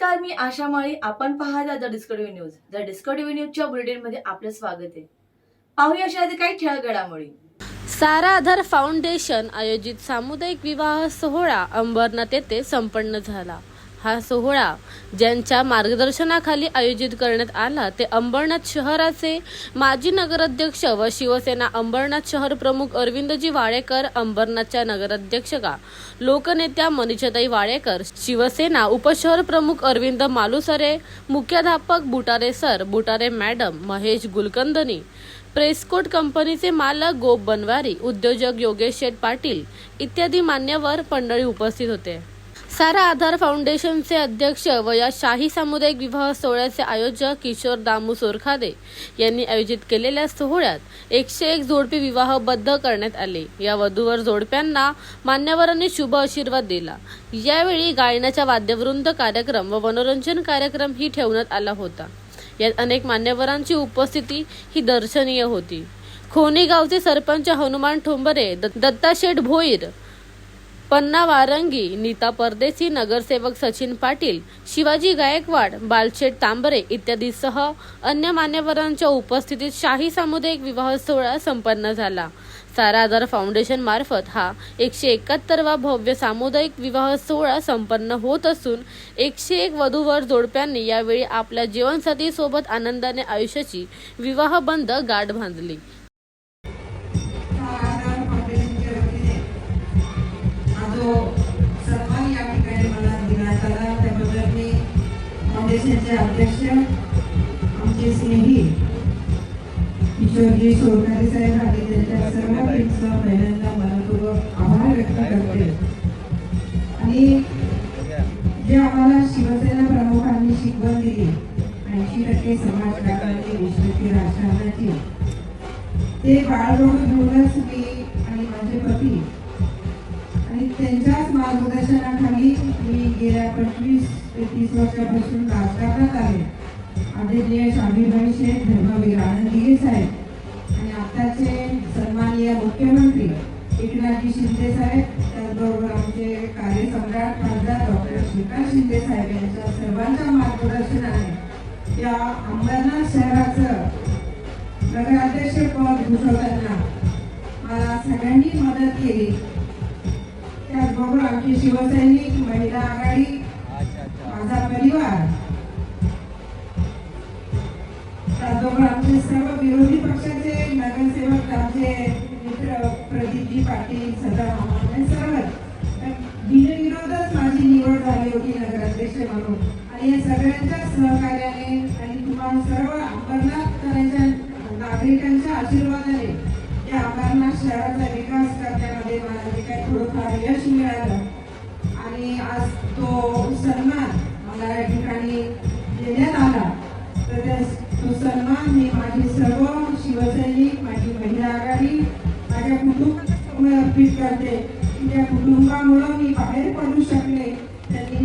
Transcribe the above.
नमस्कार मी आशा माळी. आपण पाहता the Discovery news. The Discovery न्यूजच्या बुलेटिनमध्ये आपलं स्वागत आहे. पाहूया अशा काही ठळक घडामोडी सारा आधार फाउंडेशन आयोजित सामुदायिक विवाह सोहळा अंबरनाथ येथे संपन्न झाला. हा सोहळा ज्यांच्या मार्गदर्शनाखाली आयोजित करण्यात आला ते अंबरनाथ शहराचे माजी नगराध्यक्ष व शिवसेना अंबरनाथ शहर प्रमुख अरविंदजी वाळेकर अंबरनाथच्या नगराध्यक्षका लोकनेत्या मनीषाताई वाळेकर शिवसेना उपशहर प्रमुख अरविंद मालुसरे मुख्याध्यापक Butare sir Butare madam Mahesh Gulkandani Prescott कंपनीचे मालक गोप बनवारी उद्योजक योगेश शेठ पाटील इत्यादी मान्यवर मंडळी उपस्थित होते. सारा आधार फाउंडेशनचे अध्यक्ष व या शाही सामुदायिक विवाह सोहळ्याचे आयोजक किशोर दामू सोरखादे यांनी आयोजित केलेल्या सोहळ्यात एकशे एक जोडपे विवाहबद्ध करण्यात आले. या वधूवर जोडप्यांना मान्यवरांनी शुभ आशीर्वाद दिला. यावेळी गायनाच्या वाद्यवृंद कार्यक्रम व मनोरंजन कार्यक्रम ही ठेवण्यात आला होता. यात अनेक मान्यवरांची उपस्थिती ही दर्शनीय होती. खोनी गावचे सरपंच हनुमान ठोंबरे द- दत्ताशेठ भोईर पन्ना वारंगी नीता परदेसी नगरसेवक सचिन पाटील शिवाजी गायकवाड बालशेठ तांबरे इत्यादीसह अन्य मान्यवरांच्या उपस्थितीत शाही सामुदायिक विवाह सोहळा संपन्न झाला. सारादर फाउंडेशन मार्फत हा एकशे एकाहत्तरवा भव्य सामुदायिक विवाह सोहळा संपन्न होत असून एकशे एक वधूवर जोडप्यांनी यावेळी आपल्या जीवनसाथी सोबत आनंदाने आयुष्याची विवाहबंध गाठ बांधली. आमचे अध्यक्ष आमचे स्नेही किशोरजी सोरकारे साहेब आणि त्यांच्या सर्व टीमचा पहिल्यांदा मनपूर्वक आभार व्यक्त करते. आणि जे आम्हाला शिवसेना प्रमुखांनी शिकवण दिली ऐंशी टक्के समाजकारणाची वीस राजकारणाची ते बाळगून घेऊनच मी आणि माझे पती आणि त्यांच्याच मार्गदर्शनाखाली मी गेल्या पंचवीस ते तीस वर्षापासून राजकारणात आहे. आदरणीय शांतीभाई शेठ धर्मवीर आनंदगिरी साहेब आणि आताचे सन्माननीय मुख्यमंत्री एकनाथजी शिंदे साहेब त्याचबरोबर आमचे कार्यसम्राट खासदार डॉक्टर श्रीकांत शिंदे साहेब यांच्या सर्वांच्या मार्गदर्शनाने या अंबरनाथ शहराचं नगराध्यक्ष पद भूषवताना मला सगळ्यांनी मदत केली. त्याचबरोबर आमची शिवसैनिक महिला आघाडी माझा परिवार. त्याचबरोबर आमचे सर्व विरोधी पक्षाचे नगरसेवक आमचे मित्र प्रदीपजी पाटील सदा हे सर्वच बिनविरोधच माझी निवड झाली होती नगराध्यक्ष म्हणून. आणि या सगळ्यांच्या सहकार्याने आणि तुम्हाला सर्व अंबरनाथकरांच्या नागरिकांच्या आशीर्वादाने या अंबरनाथ शहराचा विकास करण्यामध्ये मला जे काही थोडंफार यश मिळालं. आणि आज तो सन्मान मला या ठिकाणी देण्यात आला. तर त्या तो सन्मान मी माझी सर्व शिवसैनिक माझी महिला आघाडी माझ्या कुटुंबाला अर्पित करते. त्या कुटुंबामुळं मी बाहेर पडू शकले. त्यांनी